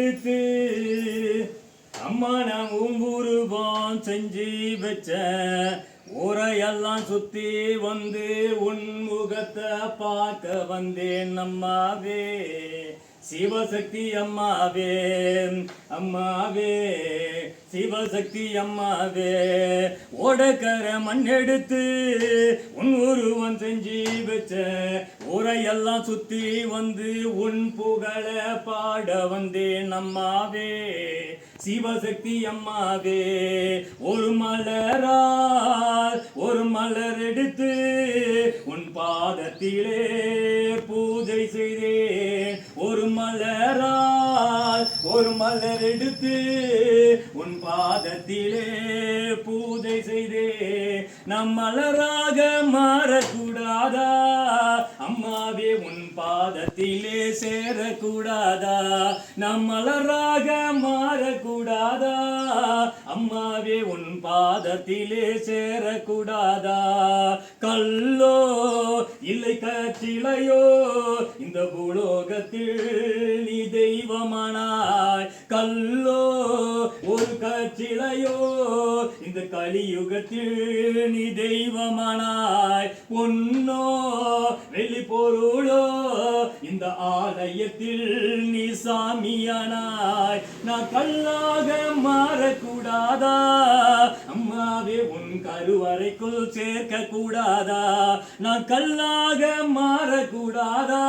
எடுத்து அம்மா நான் உங்குருவான் செஞ்சு வச்ச ஊரையெல்லாம் சுத்தி வந்து உலகத்தை பார்க்க வந்தேன் அம்மாவே சிவசக்தி அம்மாவே அம்மாவே சிவசக்தி அம்மாவே. ஓடக்கர மண்ணெடுத்து உன் உருவம் செஞ்சு வச்ச ஊரையெல்லாம் சுத்தி வந்து உன் புகழ பாட வந்தேன் அம்மாவே சிவசக்தி அம்மாவே. ஒரு மலரால் ஒரு மலர் எடுத்து பாதத்திலே பூஜை செய்தேன். ஒரு மலரால் ஒரு மலர் எடுத்து உன் பாதத்திலே பூஜை செய்தே நம் மலராக மாறக்கூடாதா? அம்மாவே உன் பாதத்திலே சேரக்கூடாதா? நம் மலராக மாறக்கூடாதா? அம்மாவே உன் பாதத்திலே சேரக்கூடாதா? கல் இல்லை இந்த பூலோகத்தில் நீ தெய்வமானாய். கல்லோ ஒரு கச்சிலையோ இந்த கலியுகத்தில் நீ தெய்வமானாய். பொன்னோ வெளி பொருளோ? இந்த ஆலயத்தில் நீ சாமியானாய். நான் கல்லாக மாறக்கூடாதா? அம்மாவே உன் கருவறைக்குள் சேர்க்க கூடாதா நான் கல்லாக மாறக்கூடாதா?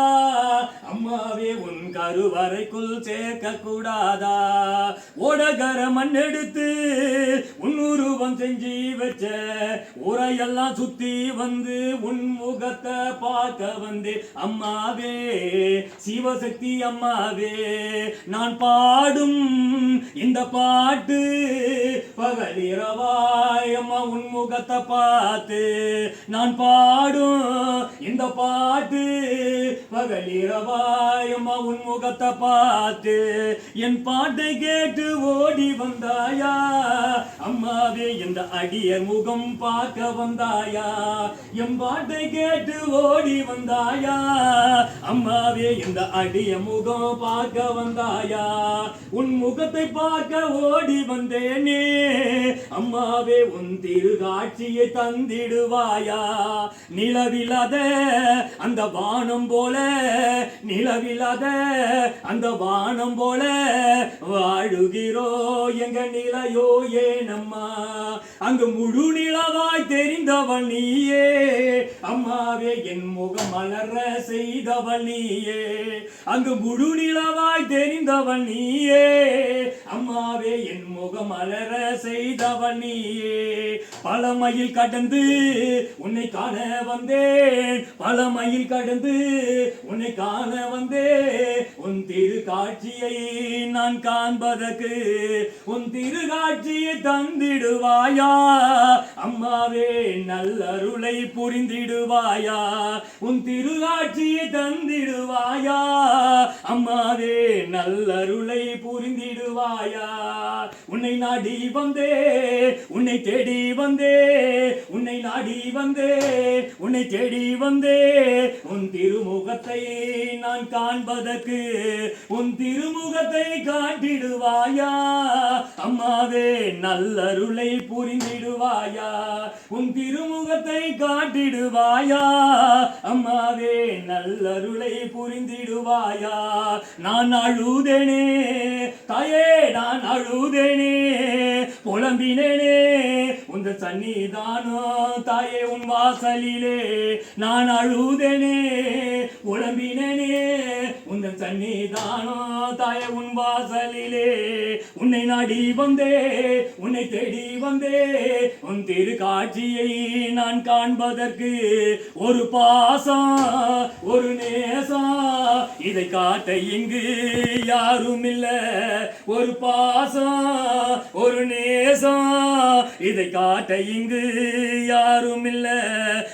அம்மாவே உன் கருவறைக்குள் சேர்க்க கூடாதா ஓடகர மண் எடுத்து உன் உருவம் செஞ்சு வச்ச உரையெல்லாம் சுத்தி வந்து உன் முகத்தை பார்க்க வந்து. அம்மாவே சிவசக்தி அம்மாவே நான் பாடும் இந்த பாட்டு பகலிரவாய் அம்மா உன் முகத்தை பார்த்து நான் பாடும் இந்த பாட்டு பகலிரவாய் வந்தாயம்மா உன் முகத்தை பார்த்து என் பாட்டை கேட்டு ஓடி வந்தாயா? அம்மாவே இந்த அடியர் முகம் பார்க்க வந்தாயா? என் பாட்டை கேட்டு ஓடி வந்தாயா? அம்மாவே இந்த அடிய முகம் பார்க்க வந்தாயா? உன் முகத்தை பார்க்க ஓடி வந்தேனே. அம்மாவே உன் திருகாட்சியை தந்திடுவாயா? நிலவிலத அந்த வானம் போல அளவில்லாத அந்த வானம் போல வாழுகிறோ எங்க நிலையோ ஏனம்மா? அங்கு முழு நிலவாய் தெரிந்தவள் நீயே. அம்மாவே என் முகம் மலர செய்தவள் நீயே. அங்கு முழு நிலவாய் தெரிந்தவள் நீயே. அம்மாவே என் முகம் மலர செய்தவள் நீயே. பல மயில் கடந்து உன்னை காண வந்தேன். பல மயில் கடந்து உன்னை காண வந்தே உன் திரு காட்சியை நான் காண்பதற்கு உன் திரு காட்சியை தந்திடுவாயா? அம்மாவே? நல்லருளை புரிந்திடுவாயா? உன் திருகாட்சியை தந்திடுவாயா? அம்மாவே நல்லருளை புரிந்திடுவாயா? உன்னை நாடி வந்தே உன்னை தேடி வந்தே உன்னை நாடி வந்தே உன்னை தேடி வந்தே உன் திருமுகத்தை நான் காண்பதற்கு உன் திருமுகத்தை காட்டிடுவாயா? அம்மாவே நல்லருளை புரிந்திடுவாயா? உன் திருமுகத்தை காட்டிடுவாயா? அம்மாவே நல்லருளை புரிந்திடுவாயா? நான் அழுதேனே தாயே நான் அழு அழுதேனே புலம்பினேனே உந்த சன்னிதானோ தாயே உன் வாசலிலே நான் அழுதேனே புலம்பினேனே உந்த சன்னிதானோ தாயே உன் வாசலிலே உன்னை நாடி வந்தே உன்னை தேடி வந்தே உன் திரு காட்சியை நான் காண்பதற்கு ஒரு பாசம் ஒரு நே இதை காட்ட இங்கு யாரும் இல்ல ஒரு பாசம் ஒரு நேசம் இதை காட்ட இங்கு யாரும் இல்ல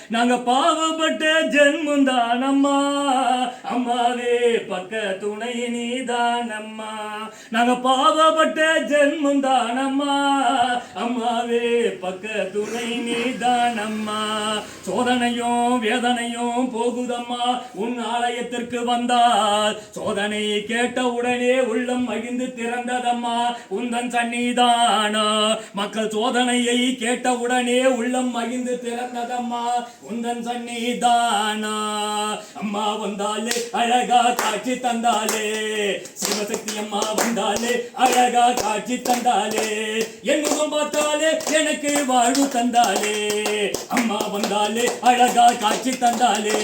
நாங்க பாவப்பட்ட ஜென்மந்தான் அம்மா அம்மாவே பக்க துணை நீதானம்மா நாங்க பாவப்பட்ட ஜென்மந்தான் அம்மா அம்மாவே பக்க துணை நீதானம்மா சோதனையும் வேதனையும் போகுதம்மா. உன் ஆலயத்திற்கு வந்தால் சோதனை கேட்ட உடனே உள்ளம் மகிழ்ந்து திறந்ததம்மா. உந்தன் சன்னிதானா மக்கள் சோதனையை கேட்ட உடனே உள்ளம் மகிழ்ந்து திறந்ததம்மா. உந்தன் சன்னிதானா அம்மா வந்தாலே அழகா காட்சி தந்தாலே. சிவசக்தி அம்மா வந்தாலே அழகா காட்சி தந்தாலே. என் முகம் பார்த்தாலே எனக்கு வாழ்வு தந்தாலே. அம்மா வந்தாலே அழகா காட்சி தந்தாலே.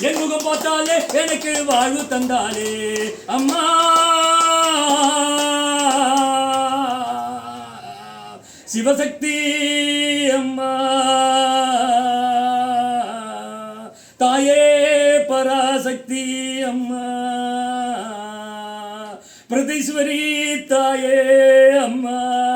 என் முகம் பார்த்தாலே எனக்கு வாழ்வு தந்தாலே. அம்மா! சிவசக்தி அம்மா! தாயே பராசக்தி அம்மா! பிரதீஸ்வரி தாயே அம்மா!